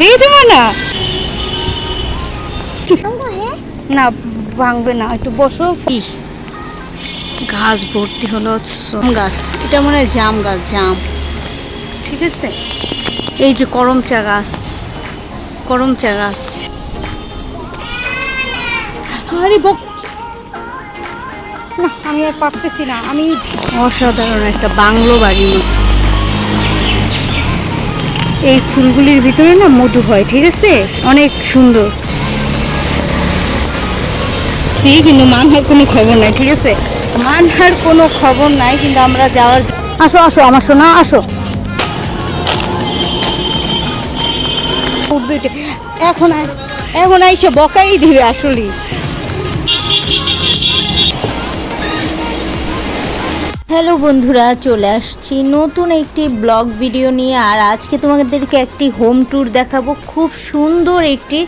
যাবে না না ভাঙবে না একটু বসো। কি গাছ ভর্তি হলো সম গাছ। এটা মনে হয় জাম গাছ জাম। ঠিক আছে। এই যে করম চা গাছ করম চা গাছ। আরে বক না আমি আর পারতেছি না আমি অসাধারণ একটা বাংলো বাড়ি। এই ফুলগুলির ভিতরে না মধু হয় ঠিক আছে? অনেক সুন্দর। সে কিন্তু মানহার কোনো খবর নাই ঠিক আছে? মানহার কোনো খবর নাই কিন্তু আমরা যাওয়ার আসো আসো আমার শোনা আসো। এখন এখন আইসে বকাই দিবে আসলে হ্যালো বন্ধুরা, চলে আসছি নতুন একটি ব্লগ ভিডিও নিয়ে, আর আজকে তোমাদেরকে একটি হোম ট্যুর দেখাবো। খুব সুন্দর একটি,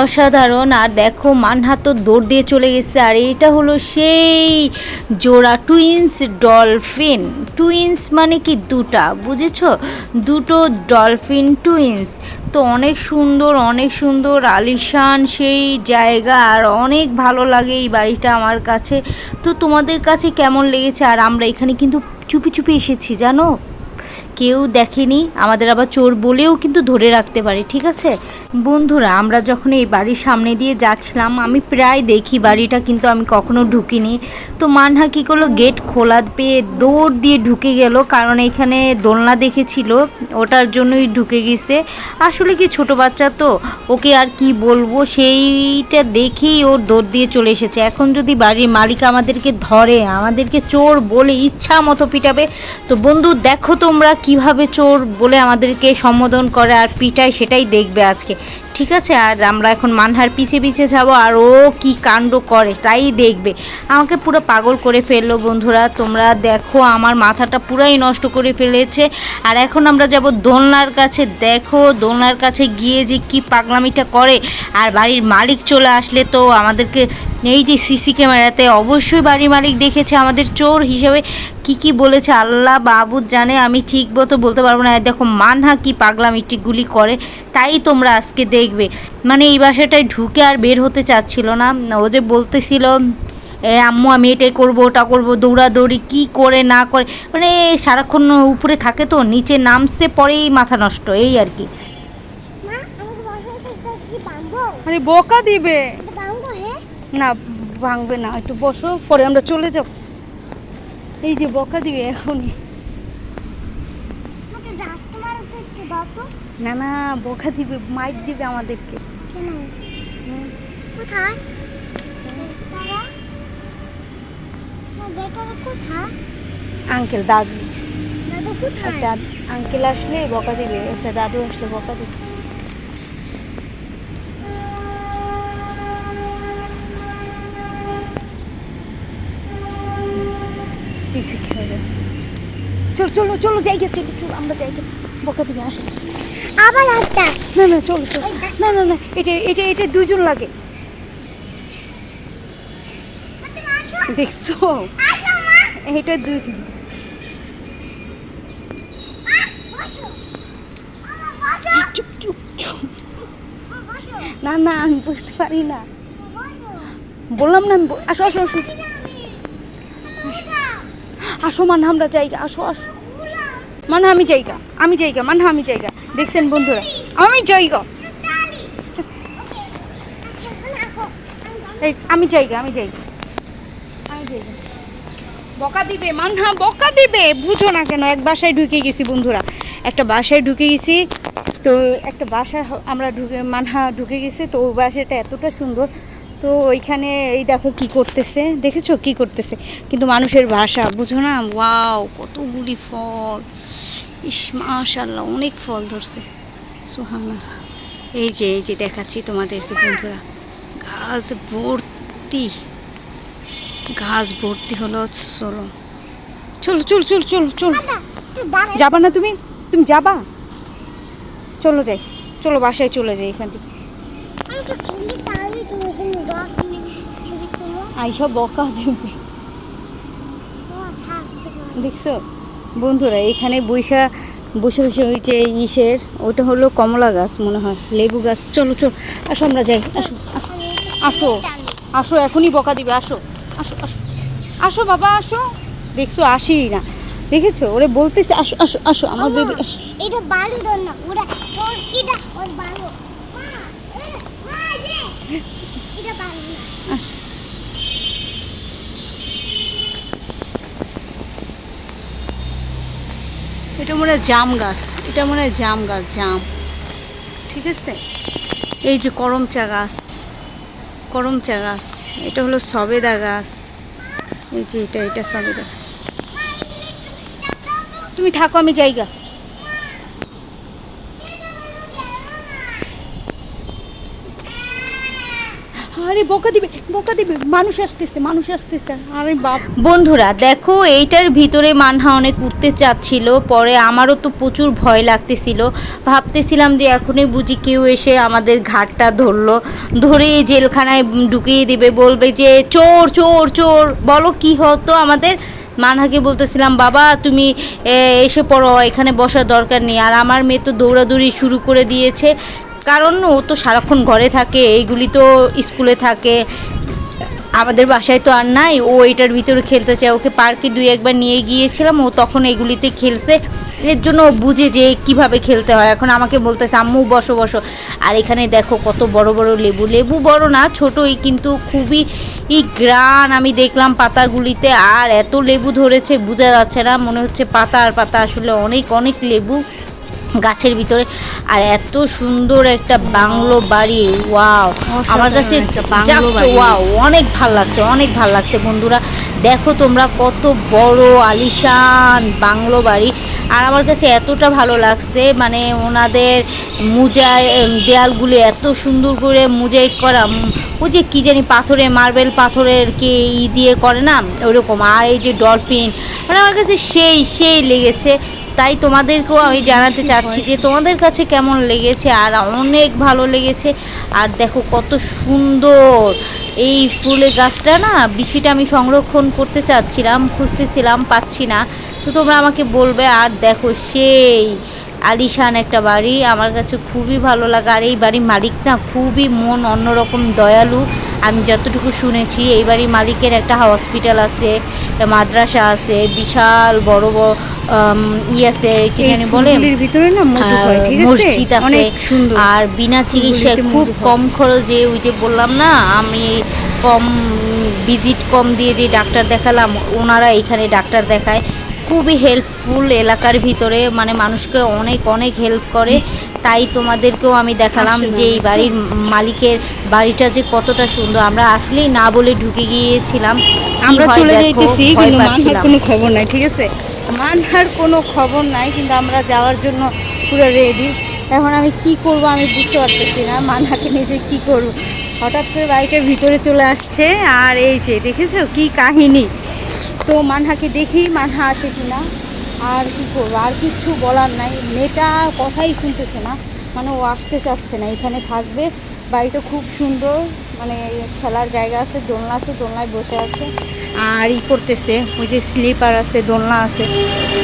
অসাধারণ, আর দেখো মানহাত দৌড় দিয়ে চলে গেছে, আর এটা হলো সেই জোড়া টুইন্স ডলফিন। টুইন্স মানে কি দুটা, বুঝেছ? দুটো ডলফিন টুইন্স। তো অনেক সুন্দর অনেক সুন্দর আলিশান সেই জায়গা আর অনেক ভালো লাগে এই বাড়িটা আমার কাছে। তো তোমাদের কাছে কেমন লেগেছে? আর আমরা এখানে কিন্তু চুপি চুপি এসেছি, জানো? কেউ দেখেনি, আমাদের আবার চোর বলেও কিন্তু ধরে রাখতে পারে, ঠিক আছে? বন্ধুরা, আমরা যখন এই বাড়ির সামনে দিয়ে যাচ্ছিলাম, আমি প্রায় দেখি বাড়িটা, কিন্তু আমি কখনো ঢুকিনি। তো মানহা কী করল? গেট খোলা পেয়ে দৌড় দিয়ে ঢুকে গেল, কারণ এখানে দোলনা দেখেছিল, ওটার জন্যই ঢুকে গেছে। আসলে কি ছোট বাচ্চা তো, ওকে আর কি বলব? সেইটা দেখেই ওর দৌড় দিয়ে চলে এসেছে। এখন যদি বাড়ির মালিক আমাদেরকে ধরে, আমাদেরকে চোর বলে ইচ্ছা মতো পিটাবে, তো বন্ধু, দেখো তোমরা কীভাবে চোর বলে আমাদেরকে সম্বোধন করে আর পিটায় সেটাই দেখবে আজকে। ঠিক আছে? আর আমরা এখন মানহার পিছে পিছে যাব, আর ও কি কাণ্ড করে, তাই দেখবে। আমাকে পুরো পাগল করে ফেলল বন্ধুরা, তোমরা দেখো, আমার মাথাটা পুরাই নষ্ট করে ফেলেছে। আর এখন আমরা যাব দোলনার কাছে, দেখো, দোলনার কাছে গিয়ে যে কি পাগলামিটা করে। আর বাড়ির মালিক চলে আসলে তো আমাদেরকে এই যে সিসি ক্যামেরাতে অবশ্যই বাড়ির মালিক দেখেছে, আমাদের চোর হিসেবে কি কি বলেছে, আল্লাহ বাবু জানে, আমি ঠিক মতো বলতে পারব না। দেখো, মানহা কি পাগলামিটিগুলি করে, তাই তোমরা আজকে দেখবে। মানে এই বাসাটায় ঢুকে আর বের হতে চাচ্ছিল না। ও যে বলতেছিল আম্মু আমি এটাই করব ওটা করব দৌড়াদৌড়ি কি করে না করে? মানে সারাক্ষণ উপরে থাকে তো নিচে নামছে পরেই মাথা নষ্ট এই আর কি। মা আমাকে বসাতে কি বাঁধবো আরে বকা দিবে। না ভাঙবে না একটু বসো পরে আমরা চলে যাব। এই যে বকা দিবে এখনই। আমাকে ডাকতে একটু দাও তো। না না বকা দিবে মাইক দিবে আমাদেরকে। কেন? কোথায়? আঙ্কেল দাদু। একটা আঙ্কেল আসলে বকা দিবে একটা দাদু আসলে বকা দিবে। চলো চলো চলো জায়গা চলো চলো আমরা জায়গা বকা দিবে আসো। আবার একটা না না চলো চলো। না না না এটা এটা এটা দুজন লাগে। দেখছ? এটা দুজন। চুপ চুপ চুপ। না না আমি বুঝতে পারি না। বললাম না আমি আসো আসো আসো। আসো মান আমরা জায়গা আসো আসো। মানে আমি জায়গা আমি জায়গা মানে আমি জায়গা। দেখছেন বন্ধুরা? আমি জায়গা। আমি জায়গা আমি জায়গা। আমি জায়গা। বকা দিবে, মানহা, বকা দিবে। বুঝো না কেন, এক বাসায় ঢুকে গেছি বন্ধুরা। একটা বাসায় ঢুকে গেছি, তো একটা বাসায় হ- আমরা ঢুকে, মানহা ঢুকে গেছি, তো ওই বাসাটা এতটা সুন্দর। তো ওইখানে, এই দেখো কি করতেছে। দেখেছ কি করতেছে? কিন্তু মানুষের ভাষা, বুঝো না? ওয়াও, কতগুলি ফল। ইস মাশাল্লাহ অনেক ফল ধরছে। সোহানা এই যে এই যে দেখাচ্ছি তোমাদেরকে বন্ধুরা। গাছ ভর্তি। গাছ ভর্তি হলো চলো। চলো চলো চলো চলো চলো। যাবা না তুমি? তুমি যাবা? চলো যাই। চলো বাসায় চলে যাই এখান থেকে। আইসা বকা দিবে। দেখছ? বন্ধুরা এখানে বৈশা বসে বসে ওই যে ইসের ওটা হলো কমলা গাছ মনে হয় লেবু গাছ। চলো চলো আসো আমরা যাই আসো আসো আসো আসো এখনই বকা দিবে আসো আসো আসো আসো বাবা আসো। দেখছ আসি না। দেখেছ? ওরে বলতেছে আসো আসো আসো আমার বেবি এটা বান্দর না ওরা তোর কিটা ওর বান্দর মা এটা বান্দর না। আসো এটা মনে হয় জাম গাছ। এটা মনে হয় জাম গাছ, জাম। ঠিক আছে? এই যে করমচা গাছ। করমচা গাছ। এটা হলো সবেদা গাছ। এই যে এটা এটা সবেদা গাছ। তুমি থাকো, আমি জায়গা আরে বকা দিবে বকা দিবে। মানুষ আসতেছে মানুষ আসতেছে। আরে বাপ। বন্ধুরা, দেখো, এইটার ভিতরে মানহা অনেক উঠতে চাচ্ছিল, পরে আমারও তো প্রচুর ভয় লাগতেছিল। ভাবতেছিলাম যে এখনই বুঝি কেউ এসে আমাদের ঘাটটা ধরলো। ধরে জেলখানায় ঢুকিয়ে দিবে, বলবে যে, চোর চোর চোর। বলো, কি হতো আমাদের? মানহাকে বলতেছিলাম, বাবা, তুমি এসে পড়ো, এখানে বসার দরকার নেই। আর আমার মেয়ে তো দৌড়াদৌড়ি শুরু করে দিয়েছে। কারণ ও তো সারাক্ষণ ঘরে থাকে, এইগুলি তো স্কুলে থাকে। আমাদের বাসায় তো আর নাই, ও এটার ভিতরে খেলতে চায়। ওকে পার্কে দুই একবার নিয়ে গিয়েছিলাম, ও তখন এগুলিতে খেলছে। এর জন্য বুঝে যে কীভাবে খেলতে হয়। এখন আমাকে বলতেছে, আম্মু, বসো বসো। আর এখানে দেখো কত বড় বড় লেবু। লেবু বড় না, ছোটই, কিন্তু খুবই গ্রান। আমি দেখলাম পাতাগুলিতে, আর এত লেবু ধরেছে, বোঝা যাচ্ছে না। মনে হচ্ছে পাতা আর পাতা, আসলে অনেক অনেক লেবু। গাছের ভিতরে। আর এত সুন্দর একটা বাংলো বাড়ি ওয়াও। আমার কাছে জাস্ট ওয়াও অনেক ভালো লাগছে অনেক ভালো লাগছে। বন্ধুরা দেখো তোমরা কত বড় আলিশান বাংলো বাড়ি। আর আমার কাছে এতটা ভালো লাগছে মানে ওনাদের মুজাই দেয়ালগুলি এত সুন্দর করে মুজাইক করা। ওই যে কী জানি পাথরে মার্বেল পাথরের কি ই দিয়ে করে না? ওরকম আর এই যে ডলফিন মানে আমার কাছে সেই সেই লেগেছে। তাই তোমাদেরকেও আমি জানাতে চাচ্ছি যে তোমাদের কাছে কেমন লেগেছে আর অনেক ভালো লেগেছে। আর দেখো কত সুন্দর এই ফুলের গাছটা না, বিচিটা আমি সংরক্ষণ করতে চাচ্ছিলাম, খুঁজতেছিলাম, পাচ্ছি না। তো তোমরা আমাকে বলবে, আর দেখো সেই আলিশান একটা বাড়ি, আমার কাছে খুবই ভালো লাগে। আর এই বাড়ির মালিক না খুবই মন অন্যরকম দয়ালু। আমি যতটুকু শুনেছি এই বাড়ির মালিকের একটা হসপিটাল আছে মাদ্রাসা আছে বিশাল বড় বড় ই আছে কি জানি বলে? ভিতরে না হয় মসজিদ আছে। আর বিনা চিকিৎসায় খুব কম খরচে ওই যে বললাম না আমি কম ভিজিট কম দিয়ে যে ডাক্তার দেখালাম ওনারা এখানে ডাক্তার দেখায়। খুবই হেল্পফুল এলাকার ভিতরে মানে মানুষকে অনেক অনেক হেল্প করে। তাই তোমাদেরকেও আমি দেখালাম যে এই বাড়ির মালিকের বাড়িটা যে কতটা সুন্দর। আমরা আসলেই না বলে ঢুকে গিয়েছিলাম। আমরা চলে যাইতেছি কিন্তু মানহার কোনো খবর নাই ঠিক আছে? মানহার কোনো খবর নাই কিন্তু আমরা যাওয়ার জন্য পুরো রেডি এখন আমি কি করব আমি বুঝতে পারতেছি না মানহাকে নিজে কি করব। হঠাৎ করে বাড়িটার ভিতরে চলে আসছে আর এই যে দেখেছ কি কাহিনী? তো মানহাকে দেখি মানহা আসে কিনা। আর কি করব? আর কিছু বলার নাই। মেয়েটা কথাই শুনতেছে না। মানে ও আসতে চাচ্ছে না। এখানে থাকবে। বাড়িটা খুব সুন্দর। মানে খেলার জায়গা আছে, দোলনা আছে, দোলনায় বসে আছে। আর ই করতেছে, ওই যে স্লিপার আছে, দোলনা আছে।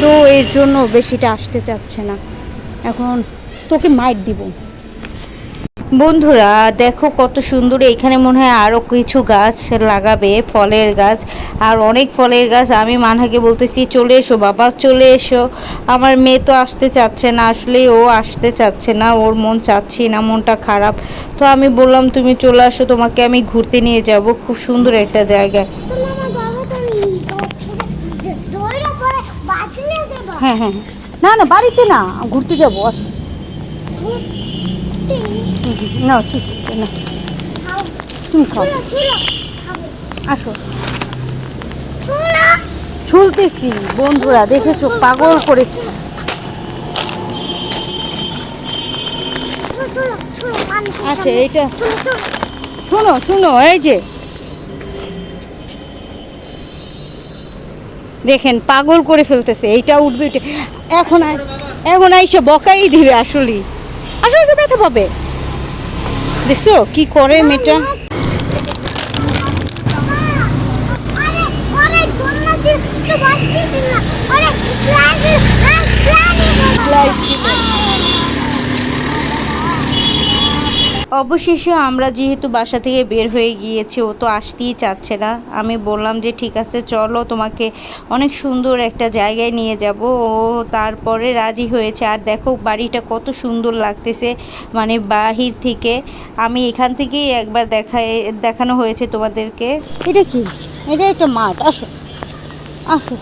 তো এর জন্য বেশিটা আসতে চাচ্ছে না। এখন তোকে মাইট দিব। বন্ধুরা, দেখো কত সুন্দর, এখানে মনে হয় আরও কিছু গাছ লাগাবে, ফলের গাছ, আর অনেক ফলের গাছ। আমি মানহাকে বলতেছি, চলে এসো বাবা, চলে এসো। আমার মেয়ে তো আসতে চাচ্ছে না, আসলে ও আসতে চাচ্ছে না, ওর মন চাচ্ছি না, মনটা খারাপ। তো আমি বললাম, তুমি চলে আসো, তোমাকে আমি ঘুরতে নিয়ে যাব। খুব সুন্দর একটা জায়গা। হ্যাঁ হ্যাঁ হ্যাঁ। না না, বাড়িতে না, ঘুরতে যাব, আসো। না চিপস না। তুমি খাও। আসো। ছুলতেছি বন্ধুরা দেখেছ পাগল করে। আচ্ছা এইটা শোনো শোনো এই যে। দেখেন পাগল করে ফেলতেছে এইটা উঠবে। এখন এখন আইসে বকাই দিবে আসলে আসলে তো ব্যথা পাবে দেখছ কি করে মেয়েটা আরে আরে দোলনা ছিল তো বাসটি ছিল না আরে স্লাইড স্লাইড লাইট ছিল অবশেষে আমরা যেহেতু বাসা থেকে বের হয়ে গিয়েছি, ও তো আসতেই চাচ্ছে না। আমি বললাম যে, ঠিক আছে, চলো, তোমাকে অনেক সুন্দর একটা জায়গায় নিয়ে যাব। ও তারপরে রাজি হয়েছে। আর দেখো, বাড়িটা কত সুন্দর লাগতেছে মানে বাহির থেকে। আমি এখান থেকেই একবার দেখায়, দেখানো হয়েছে তোমাদেরকে। এটা কি? এটা একটা মাঠ, আসো আসো।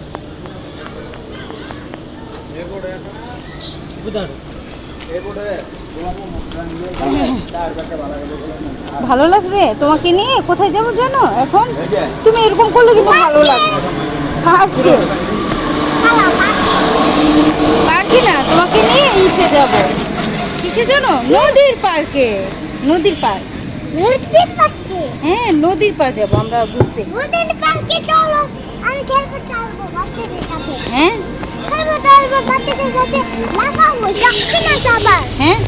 ভালো লাগছে? তোমাকে নিয়ে কোথায় যাব জানো? এখন? তুমি এরকম করলে কিন্তু ভালো লাগবে। আজকে পার্কে না তোমাকে নিয়ে ইসে যাব। কিসে জানো? নদীর পার্কে। নদীর পার্ক। নদীর পার্কে? হ্যাঁ নদীর পার যাব আমরা ঘুরতে। নদীর পার্কে চলো। আমি খেলব চালবো বাচ্চাদের সাথে। হ্যাঁ? হ্যাঁ?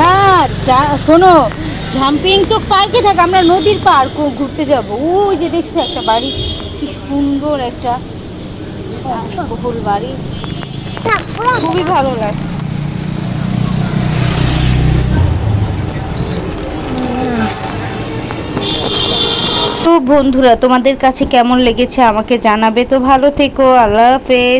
না শোনো জাম্পিং তো পার্কে থাকে, আমরা নদীর পার্ক ঘুরতে যাব। ওই যে দেখছ একটা বাড়ি, কি সুন্দর একটা বহুল বাড়ি। খুবই ভালো লাগে। তো বন্ধুরা তোমাদের কাছে কেমন লেগেছে আমাকে জানাবে তো ভালো থেকো আল্লাহ হাফেজ।